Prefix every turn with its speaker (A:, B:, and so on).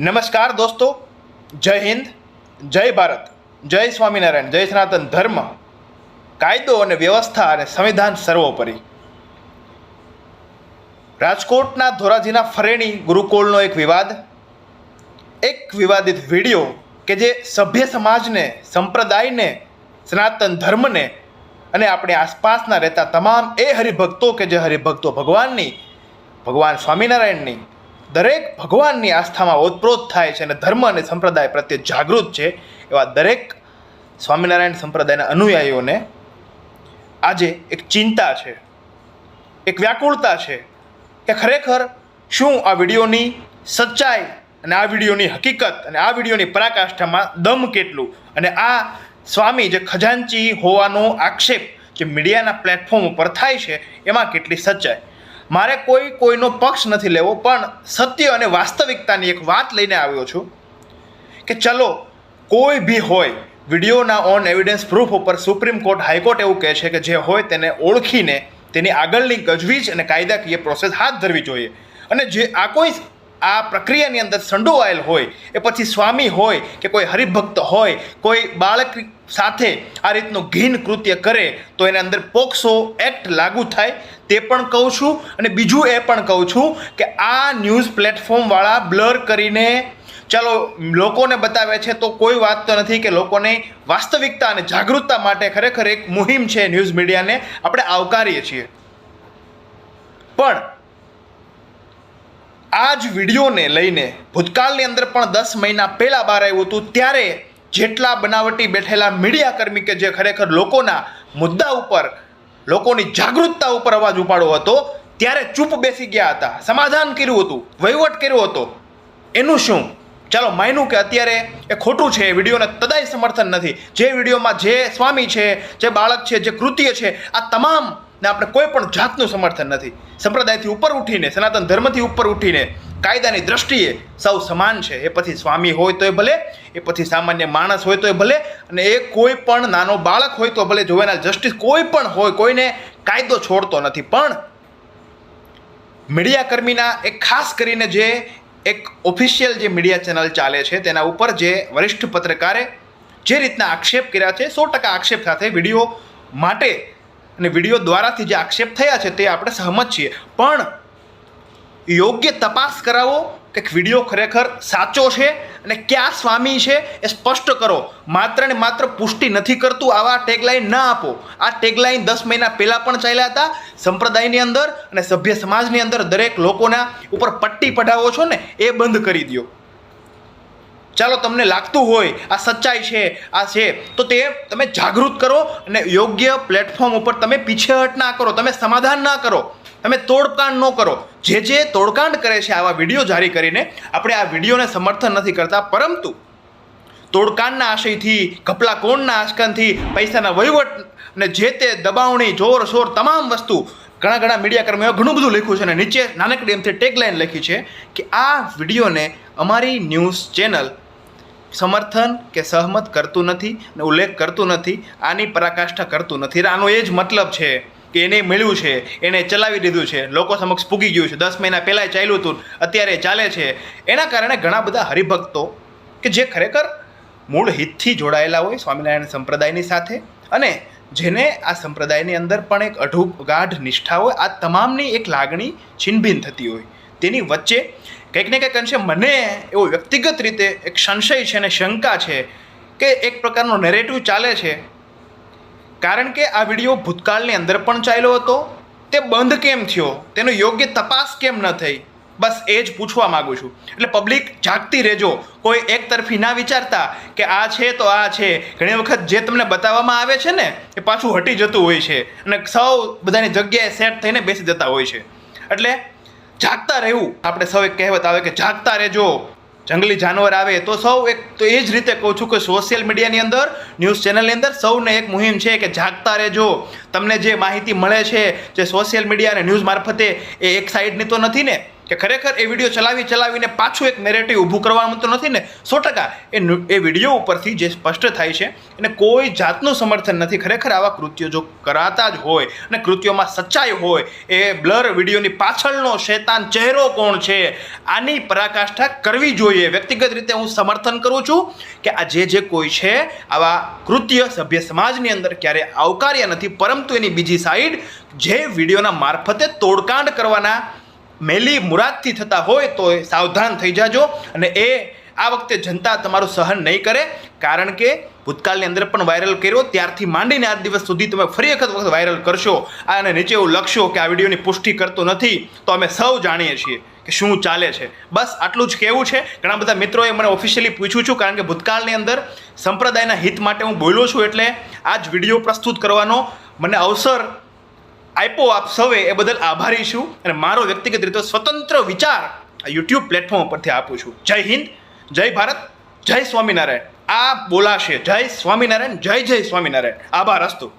A: નમસ્કાર દોસ્તો, જય હિન્દ, જય ભારત, જય સ્વામિનારાયણ, જય સનાતન ધર્મ, કાયદો અને વ્યવસ્થા અને સંવિધાન સર્વોપરી. રાજકોટના ધોરાજીના ફરેણી ગુરુકુળનો એક વિવાદ, એક વિવાદિત વીડિયો કે જે સભ્ય સમાજને, સંપ્રદાયને, સનાતન ધર્મને અને આપણી આસપાસના રહેતા તમામ એ હરિભક્તો કે જે હરિભક્તો ભગવાનની, ભગવાન સ્વામિનારાયણની દરેક ભગવાનની આસ્થામાં ઓતપ્રોત થાય છે અને ધર્મ અને સંપ્રદાય પ્રત્યે જાગૃત છે, એવા દરેક સ્વામિનારાયણ સંપ્રદાયના અનુયાયીઓને આજે એક ચિંતા છે, એક વ્યાકુળતા છે કે ખરેખર શું આ વિડીયોની સચ્ચાઈ અને આ વિડીયોની હકીકત અને આ વિડીયોની પરાકાષ્ઠામાં દમ કેટલું? અને આ સ્વામી જે ખજાનચી હોવાનો આક્ષેપ જે મીડિયાના પ્લેટફોર્મ ઉપર થાય છે, એમાં કેટલી સચ્ચાઈ? મારે કોઈ કોઈનો પક્ષ નથી લેવો, પણ સત્ય અને વાસ્તવિકતાની એક વાત લઈને આવ્યો છું કે ચલો, કોઈ બી હોય, વિડીયોના ઓન એવિડન્સ પ્રૂફ ઉપર સુપ્રીમ કોર્ટ હાઈકોર્ટ એવું કહે છે કે જે હોય તેને ઓળખીને તેની આગળની ગજવીજ અને કાયદાકીય પ્રોસેસ હાથ ધરવી જોઈએ. અને જે આ કોઈ આ પ્રક્રિયાની અંદર સંડોવાયેલ હોય, એ પછી સ્વામી હોય કે કોઈ હરિભક્ત હોય, કોઈ બાળક સાથે આ રીતનું ઘીન કૃત્ય કરે, તો એની અંદર પોક્સો એક્ટ લાગુ થાય, તે પણ કહું છું. અને બીજું એ પણ કહું છું કે આ ન્યૂઝ પ્લેટફોર્મવાળા બ્લર કરીને, ચાલો, લોકોને બતાવે છે તો કોઈ વાત તો નથી કે લોકોને વાસ્તવિકતા અને જાગૃતતા માટે ખરેખર એક મુહિમ છે ન્યૂઝ મીડિયાને આપણે આવકારીએ છીએ. પણ આ જ વિડીયોને લઈને ભૂતકાળની અંદર પણ દસ મહિના પહેલાં બહાર આવ્યું હતું, ત્યારે જેટલા બનાવટી બેઠેલા મીડિયાકર્મી કે જે ખરેખર લોકોના મુદ્દા ઉપર, લોકોની જાગૃતતા ઉપર અવાજ ઉપાડો હતો, ત્યારે ચૂપ બેસી ગયા હતા. સમાધાન કર્યું હતું, વહીવટ કર્યો હતો. એનું શું? ચાલો માન્યું કે અત્યારે એ ખોટું છે વિડીયોને તદાય સમર્થન નથી. જે વિડીયોમાં જે સ્વામી છે, જે બાળક છે, જે કૃત્ય છે, આ તમામ ને આપણે કોઈ પણ જાતનું સમર્થન નથી. સંપ્રદાયથી ઉપર ઉઠીને, સનાતન ધર્મથી ઉપર ઉઠીને, કાયદાની દ્રષ્ટિએ સૌ સમાન છે. એ પછી સ્વામી હોય તોય ભલે, એ પછી સામાન્ય માણસ હોય તોય ભલે, અને એ કોઈ પણ નાનો બાળક હોય તો ભલે જોવેનાલ જસ્ટિસ કોઈ પણ હોય, કોઈને કાયદો છોડતો નથી. પણ મીડિયાકર્મીના એક ખાસ કરીને જે એક ઓફિશિયલ જે મીડિયા ચેનલ ચાલે છે, તેના ઉપર જે વરિષ્ઠ પત્રકારે જે રીતના આક્ષેપ કર્યા છે, સો ટકા આક્ષેપ સાથે વીડિયો માટે અને વીડિયો દ્વારાથી જે આક્ષેપ થયા છે તે આપણે સહમત છીએ. પણ યોગ્ય તપાસ કરાવો કે વીડિયો ખરેખર સાચો છે અને ક્યાં સ્વામી છે એ સ્પષ્ટ કરો. માત્ર ને માત્ર પુષ્ટિ નથી કરતું આવા ટેગલાઇન ના આપો. આ ટેગલાઇન દસ મહિના પહેલાં પણ ચાલ્યા હતા. સંપ્રદાયની અંદર અને સભ્ય સમાજની અંદર દરેક લોકોના ઉપર પટ્ટી પઢાવો છો ને, એ બંધ કરી દો ચાલો તમને લાગતું હોય, આ સચ્ચાઈ છે, આ છે, તો તે તમે જાગૃત કરો અને યોગ્ય પ્લેટફોર્મ ઉપર તમે પીછેહટ ના કરો, તમે સમાધાન ના કરો, તમે તોડકાંડ ન કરો. જે જે તોડકાંડ કરે છે આવા વીડિયો જારી કરીને, આપણે આ વિડીયોને સમર્થન નથી કરતા. પરંતુ તોડકાંડના આશયથી કપલા કોણના આશકનથી પૈસાના વહીવટ અને જે તે દબાવણી, જોર શોર, તમામ વસ્તુ ઘણા ઘણા મીડિયા મીડિયાકર્મીઓએ ઘણું બધું લખ્યું છે અને નીચે નાનકડી એમથી ટેગલાઇન લખી છે કે આ વિડીયોને અમારી ન્યૂઝ ચેનલ સમર્થન કે સહમત કરતું નથી ને ઉલ્લેખ કરતું નથી, આની પરાકાષ્ઠા કરતું નથી. આનો એ જ મતલબ છે કે એને મળ્યું છે, એને ચલાવી દીધું છે. લોકો સમક્ષ પૂગી ગયું છે. દસ મહિના પહેલાં ચાલ્યું હતું, અત્યારે ચાલે છે. એના કારણે ઘણા બધા હરિભક્તો કે જે ખરેખર મૂળ હિતથી જોડાયેલા હોય સ્વામિનારાયણ સંપ્રદાયની સાથે અને જેને આ સંપ્રદાયની અંદર પણ એક અઢૂ ગાઢ નિષ્ઠા હોય, આ તમામની એક લાગણી છીનભીન થતી હોય. તેની વચ્ચે કંઈક ને કંઈક અંશે મને એવો વ્યક્તિગત રીતે એક સંશય છે અને શંકા છે કે એક પ્રકારનો નેરેટિવ ચાલે છે. કારણ કે આ વીડિયો ભૂતકાળની અંદર પણ ચાલ્યો હતો. તે બંધ કેમ થયો? તેનો યોગ્ય તપાસ કેમ ન થઈ? બસ એ જ પૂછવા માગું છું. એટલે પબ્લિક જાગતી રહેજો. કોઈ એક તરફી ના વિચારતા કે આ છે તો આ છે. ઘણી વખત જે તમને બતાવવામાં આવે છે ને, એ પાછું હટી જતું હોય છે અને સૌ બધાની જગ્યાએ સેટ થઈને બેસી જતા હોય છે. એટલે જાગતા રહેવું. આપણે સૌ એક કહેવત આવે કે જાગતા રહેજો. જંગલી જાનવર આવે તો સૌ એક, તો એ જ રીતે કહું છું કે સોશિયલ મીડિયાની અંદર ન્યૂઝ ચેનલની અંદર સૌને એક મુહિમ છે કે જાગતા રહેજો. તમને જે માહિતી મળે છે જે સોશિયલ મીડિયા અને ન્યૂઝ મારફતે, એ એક સાઈડની તો નથી ને? કે ખરેખર એ વીડિયો ચલાવી ચલાવીને પાછું એક નેરેટિવ ઊભું કરવાનું તો નથી ને? સો ટકા એ એ વીડિયો ઉપરથી જે સ્પષ્ટ થાય છે, એને કોઈ જાતનું સમર્થન નથી. ખરેખર આવા કૃત્યો જો કરાતા જ હોય અને કૃત્યોમાં સચ્ચાઈ હોય, એ બ્લર વિડીયોની પાછળનો શેતાન ચહેરો કોણ છે? આની પરાકાષ્ઠા કરવી જોઈએ. વ્યક્તિગત રીતે હું સમર્થન કરું છું કે આ જે જે કોઈ છે, આવા કૃત્ય સભ્ય સમાજની અંદર ક્યારે આવકાર્યા નથી. પરંતુ એની બીજી સાઈડ જે વિડીયોના મારફતે તોડકાંડ કરવાના મેલી મુરાદથી થતા હોય તો એ સાવધાન થઈ જાજો અને એ આ વખતે જનતા તમારું સહન નહીં કરે. કારણ કે ભૂતકાળની અંદર પણ વાયરલ કર્યો, ત્યારથી માંડીને આજ દિવસ સુધી તમે ફરી વખત વખત વાયરલ કરશો. અને નીચે એવું લખશો કે આ વિડીયોની પુષ્ટિ કરતો નથી, તો અમે સૌ જાણીએ છીએ કે શું ચાલે છે. બસ આટલું જ કહેવું છે. ઘણા બધા મિત્રોએ મને ઓફિશિયલી પૂછ્યું છું, કારણ કે ભૂતકાળની અંદર સંપ્રદાયના હિત માટે હું બોલ્યો છું, એટલે આ જ વીડિયો પ્રસ્તુત કરવાનો મને અવસર આપ્યો આપ સૌએ એ બદલ આભારી છું અને મારો વ્યક્તિગત રીતે સ્વતંત્ર વિચાર આ યુટ્યુબ પ્લેટફોર્મ પરથી આપું છું. જય હિન્દ, જય ભારત, જય સ્વામિનારાયણ. આ બોલાશે. જય સ્વામિનારાયણ, જય જય સ્વામિનારાયણ. આભાર અસ્તુ.